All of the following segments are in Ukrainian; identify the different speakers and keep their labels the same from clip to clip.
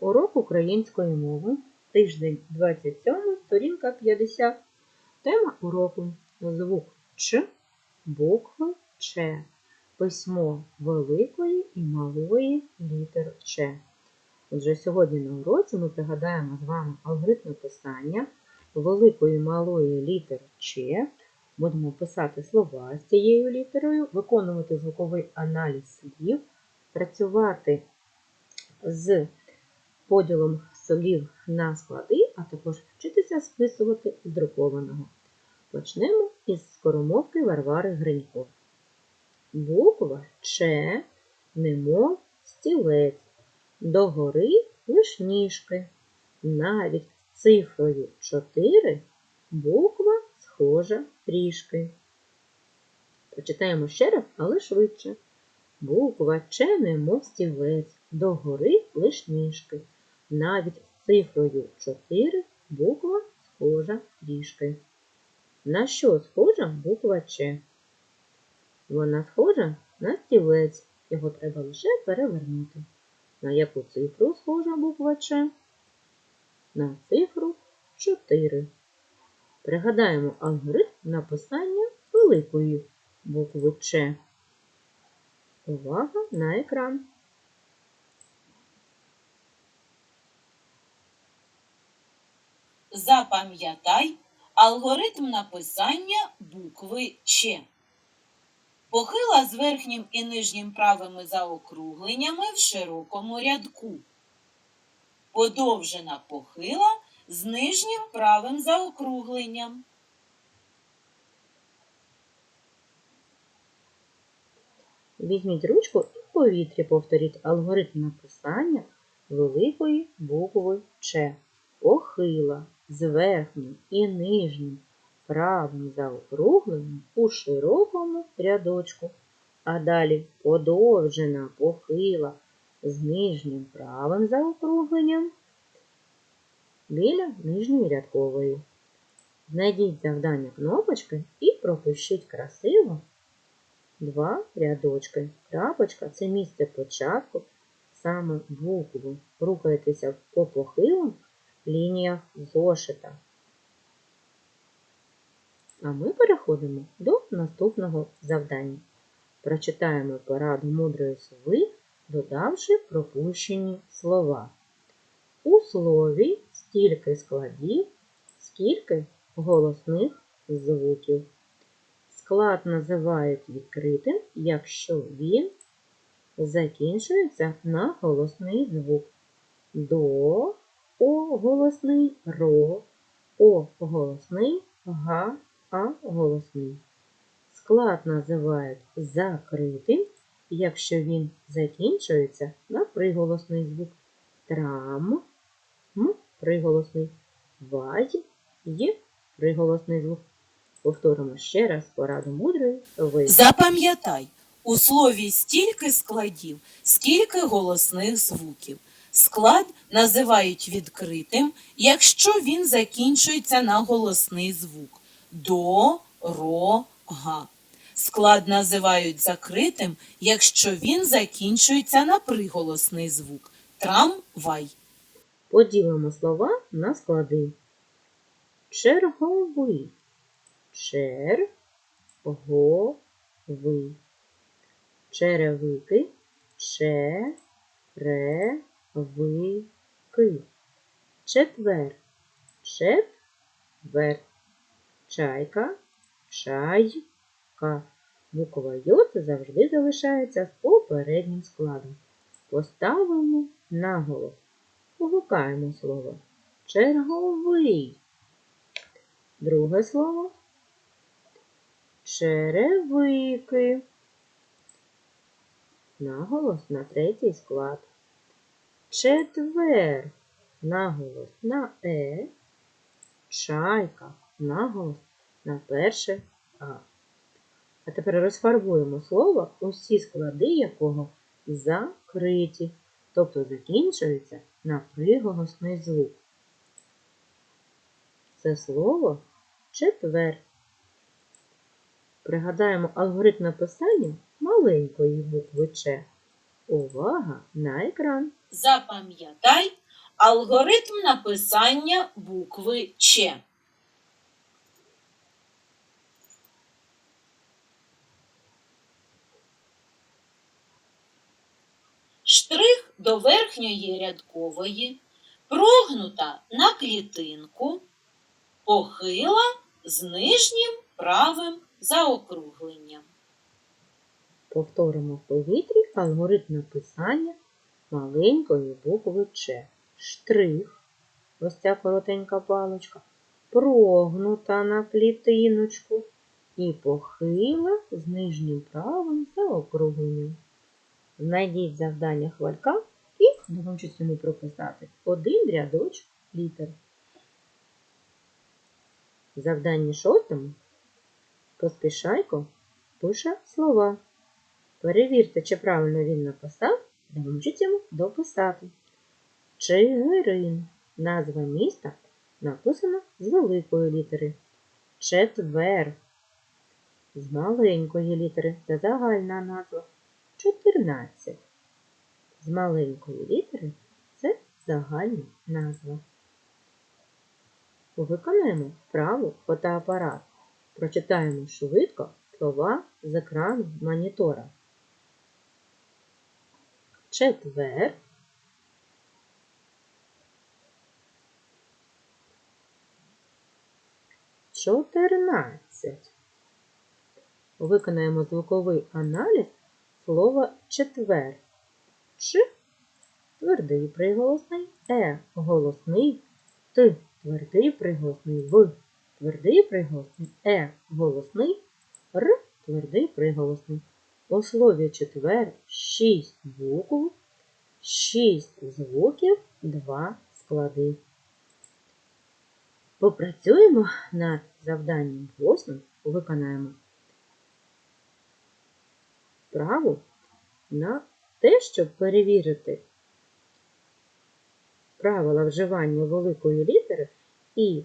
Speaker 1: Урок української мови. Тиждень 27, сторінка 50. Тема уроку звук Ч, букви Ч, письмо великої і малої літер Ч. Отже, сьогодні на уроці ми пригадаємо з вами алгоритм написання великої і малої літер Ч. Будемо писати слова з цією літерою, виконувати звуковий аналіз слів, працювати з поділом слів на склади, а також вчитися списувати з друкованого. Почнемо із скоромовки Варвари Гринько. Буква Ч, немов стілець, догори лиш ніжки. Навіть з цифрою 4 буква схожа трішки. Прочитаємо ще раз, але швидше. Буква Ч немов стілець, догори лиш ніжки. Навіть з цифрою 4 буква схожа трішки. На що схожа буква Ч? Вона схожа на стілець. Його треба лише перевернути. На яку цифру схожа буква Ч? На цифру 4. Пригадаємо алгоритм написання великої букви Ч. Увага на екран.
Speaker 2: Запам'ятай алгоритм написання букви Ч. Похила з верхнім і нижнім правими заокругленнями в широкому рядку. Подовжена похила з нижнім правим заокругленням.
Speaker 1: Візьміть ручку і в повітрі повторіть алгоритм написання великої букви Ч. Похила з верхнім і нижнім правим заокругленням у широкому рядочку. А далі подовжена похила з нижнім правим заокругленням біля нижньої рядкової. Знайдіть завдання кнопочки і пропишіть красиво два рядочки. Крапочка це місце початку саме букви. Рухайтеся по похилим лініях зошита. А ми переходимо до наступного завдання. Прочитаємо пораду мудрої сови, додавши пропущені слова. У слові стільки складів, скільки голосних звуків. Склад називають відкритим, якщо він закінчується на голосний звук. До О голосний, ро, О голосний, га, а голосний. Склад називають закритим, якщо він закінчується на приголосний звук. Трам, м приголосний, вай, є приголосний звук. Повторимо ще раз пораду мудрої ви.
Speaker 2: Запам'ятай, у слові стільки складів, скільки голосних звуків. Склад називають відкритим, якщо він закінчується на голосний звук до, ро, га. Склад називають закритим, якщо він закінчується на приголосний звук трамвай.
Speaker 1: Поділимо слова на склади. Черговий. Черговий. Черевики. Черевики. Четвер. Четвер. Чайка. Чайка. Буква Й завжди залишається з попереднім складом. Поставимо наголос. Погукаємо слово. Черговий. Друге слово. Черевики. Наголос на третій склад. Четвер. Наголос на Е. Чайка. Наголос на перше А. А тепер розфарбуємо слово, усі склади якого закриті, тобто закінчуються на приголосний звук. Це слово четвер. Пригадаємо алгоритм написання маленької букви Ч. Увага на екран.
Speaker 2: Запам'ятай Алгоритм написання букви Ч. Штрих до верхньої рядкової, прогнута на клітинку, похила з нижнім правим заокругленням.
Speaker 1: Повторимо в повітрі алгоритм написання маленької букви Ч. Штрих, ось ця коротенька паличка, прогнута на клітиночку і похила з нижнім правим заокругленням. Знайдіть завдання хвалька і допоможіть йому прописати один рядочок літер. Завдання шостому. Поспішайко пише слова. Перевірте, чи правильно він написав, допоможіть йому дописати. Чигирин. Назва міста написана з великої літери. Четвер. З маленької літери. Це загальна назва. 14. З маленької літери це загальна назва. Виконаємо вправу фотоапарат. Прочитаємо швидко слова з екрану монітора. Четвер. Чотирнадцять. Виконаємо звуковий аналіз слова четвер. Ч твердий приголосний, е. Голосний, т. Твердий приголосний, в. Твердий приголосний, е. Голосний, р. Твердий приголосний. У слові четвер шість букв, шість звуків, два склади. Попрацюємо над завданням восьмим, виконаємо вправу на те, щоб перевірити правила вживання великої літери і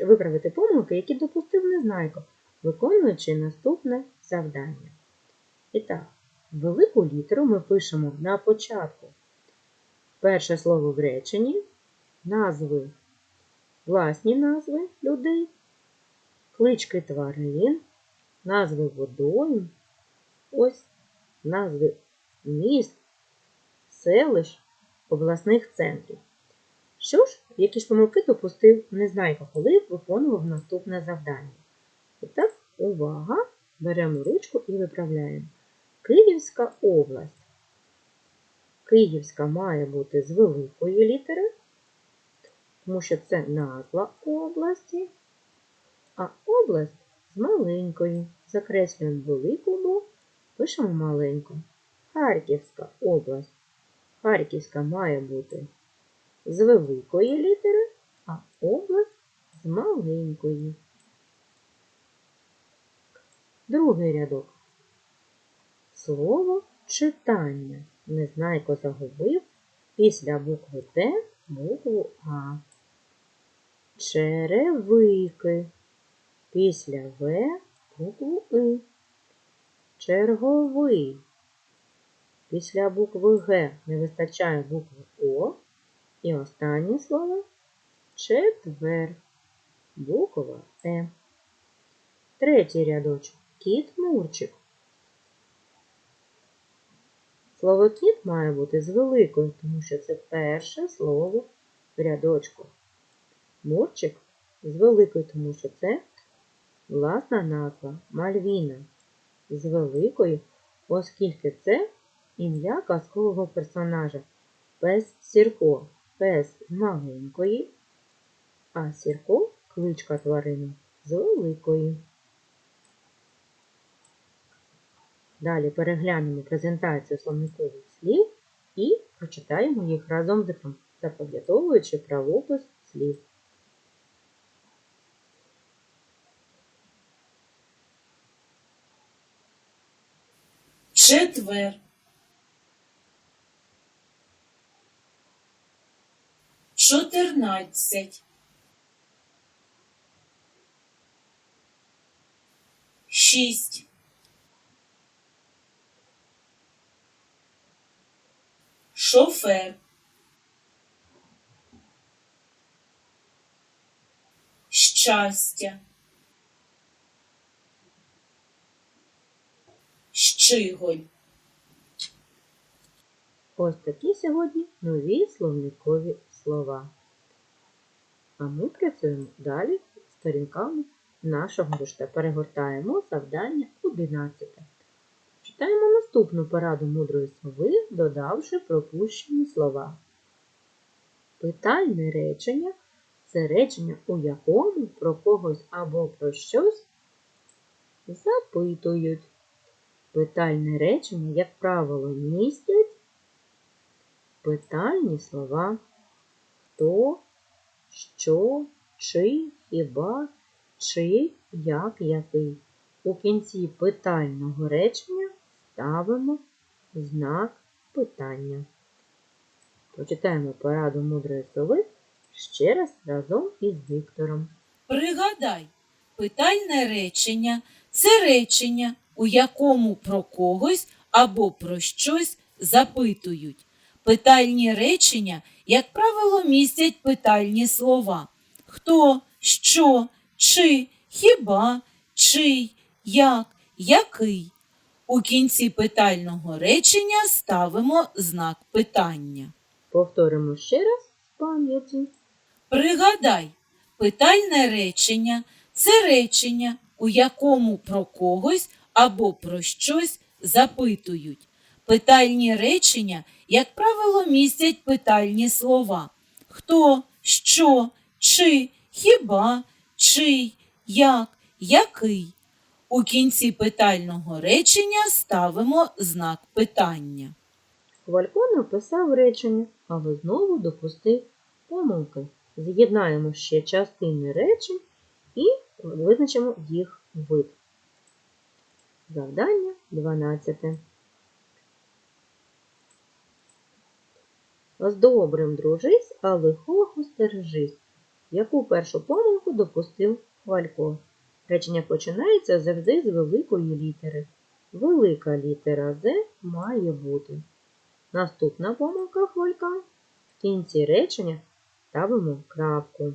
Speaker 1: виправити помилки, які допустив Незнайко, виконуючи наступне завдання. І так, велику літеру ми пишемо на початку. Перше слово в реченні, назви, власні назви людей, клички тварин, назви водойм, ось назви міст, селищ, обласних центрів. Що ж, які ж помилки допустив Незнайко, коли виконував наступне завдання? І так, увага! Беремо ручку і виправляємо. Київська область. Київська має бути з великої літери, тому що це назва області, а область з маленької. Закреслюємо велику букву, пишемо маленьку. Харківська область. Харківська має бути з великої літери, а область з маленької. Другий рядок. Слово читання. Незнайко загубив після букви Т букву А. Черевики. Після В букву И. Черговий. Після букви Г не вистачає букви О. І останнє слово четвер. Буква Е. Третій рядочок. Кіт Мурчик. Слово кіт має бути з великою, тому що це перше слово в рядочку. Мурчик з великою, тому що це власна назва Мальвіна. З великою, оскільки це ім'я казкового персонажа. Пес Сірко. Пес маленької, а Сірко кличка тварини з великої. Далі переглянемо презентацію словникових слів і прочитаємо їх разом з запам'ятовуючи правопис слів.
Speaker 2: Четвер. Чотирнадцять. Шість. шофер. Щастя. Щиголь.
Speaker 1: Ось такі сьогодні нові словникові слова. А ми працюємо далі сторінками нашого дошта. Перегортаємо завдання 11. Читаємо наступну пораду мудрої сови, додавши пропущені слова. Питальне речення це речення, у якому про когось або про щось запитують. Питальне речення, як правило, містять питальні слова хто, що, чи, хіба, чи, як, який. У кінці питального речення ставимо знак питання. Прочитаємо пораду мудрої сови ще раз разом із Віктором.
Speaker 2: Пригадай, питальне речення це речення, у якому про когось або про щось запитують. Питальні речення, як правило, містять питальні слова. Хто, що, чи, хіба, чий, як, який. У кінці питального речення ставимо знак питання.
Speaker 1: Повторимо ще раз з пам'яті.
Speaker 2: Пригадай, питальне речення це речення, у якому про когось або про щось запитують. Питальні речення, як правило, містять питальні слова. Хто, що, чи, хіба, чий, як, який. У кінці питального речення ставимо знак питання.
Speaker 1: Хвалько написав речення, але знову допустив помилки. З'єднаємо ще частини речень і визначимо їх вид. Завдання 12. З добрим дружись, а лихого стережись. Яку першу помилку допустив Хвалько? Речення починається завжди з великої літери. Велика літера З має бути. Наступна помилка хвалька. В кінці речення ставимо крапку.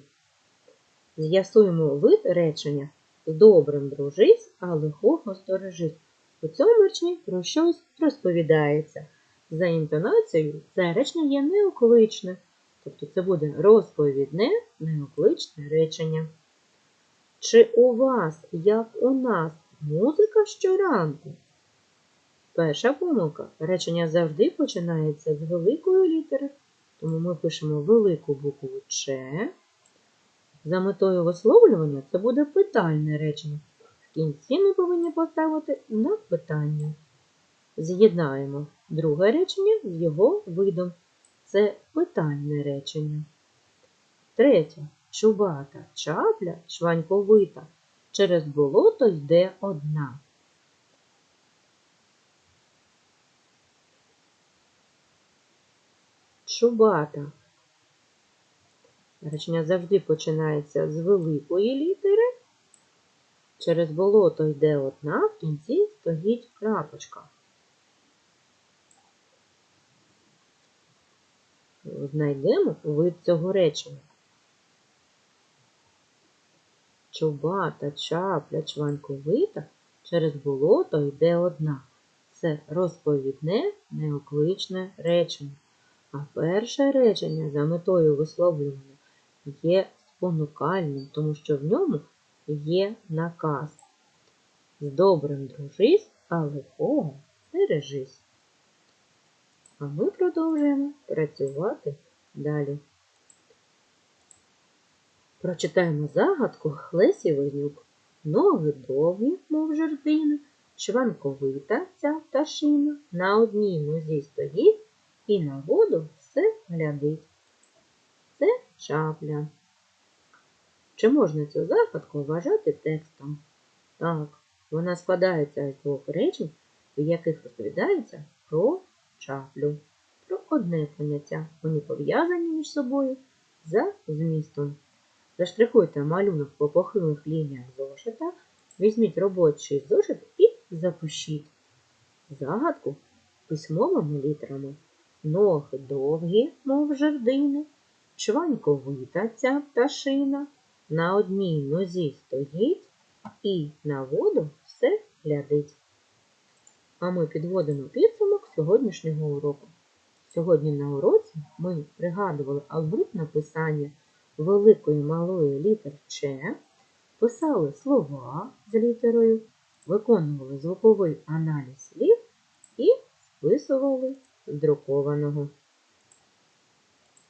Speaker 1: З'ясуємо вид речення з добрим дружись, а лихого сторожись. У цьому реченні про щось розповідається. За інтонацією це речення є неокличне, тобто це буде розповідне неокличне речення. Чи у вас, як у нас, музика щоранку? Перша помилка. Речення завжди починається з великої літери, тому ми пишемо велику букву Ч. За метою висловлювання це буде питальне речення. В кінці ми повинні поставити на питання. З'єднаємо друге речення з його видом. Це питальне речення. Третє. Чубата чапля шваньковита. Через болото йде одна. Чубата. Речення завжди починається з великої літери. Через болото йде одна, в кінці стоїть крапочка. Знайдемо вид цього речення. Чубата, чапля, чваньковита через болото йде одна. Це розповідне неокличне речення. А перше речення за метою висловлювання є спонукальним, тому що в ньому є наказ. З добрим дружись, а лихого бережись. А ми продовжуємо працювати далі. Прочитаємо загадку Лесі Вознюк. Ноги довгі, мов жердина, шванковита ця пташина, на одній нозі стоїть і на воду все глядить. Це чапля. Чи можна цю загадку вважати текстом? Так, вона складається з двох речень, в яких розповідається про чаплю. Про одне поняття. Вони пов'язані між собою за змістом. Заштрихуйте малюнок по похилих лініях зошита, візьміть робочий зошит і запишіть загадку письмовими літерами. Ноги довгі, мов жердини, чваньковита ця пташина, на одній нозі стоїть і на воду все глядить. А ми підводимо підсумок сьогоднішнього уроку. Сьогодні на уроці ми пригадували алгоритм написання великої і малої літер Ч, писали слова з літерою, виконували звуковий аналіз слів і списували з друкованого.